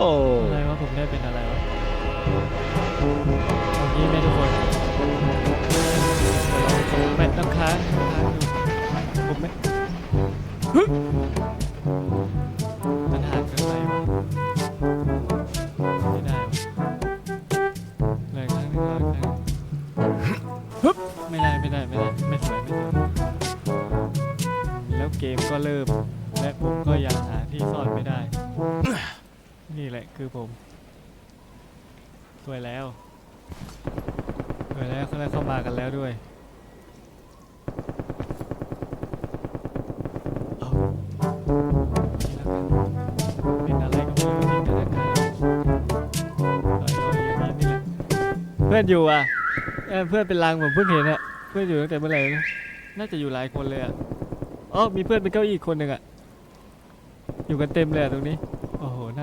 อะไรวะผมได้เป็นอะไรวะเอางี้ไหมทุกคนเราผมแมทน้ำค้างค้างอยู่ผมไม่มันห่าเกินไปวะไม่ได้วะเลยครั้งหนึงเลยครั้งหนึงฮึบไม่ได้ไม่ได้ไม่ได้ไม่สวยไม่สวยแล้วเกมก็เริ่ม และผมก็ยังหาที่ซ่อนไม่ได้ นี่แหละคือผมสวยแล้วสวยแล้วเขาได้เข้ามากันแล้วด้วยเอาเพื่อนอยู่อะเอเพื่อนเป็นลางผมเพิ่งเห็นอะเพื่อนอยู่ตั้งแต่เมื่อไหร่นะน่าจะอยู่หลายคนเลยอะอ๋อมีเพื่อนเป็นเก้าอี้คนหนึ่งอะอยู่กันเต็มเลยตรงนี้โอ้โหน่า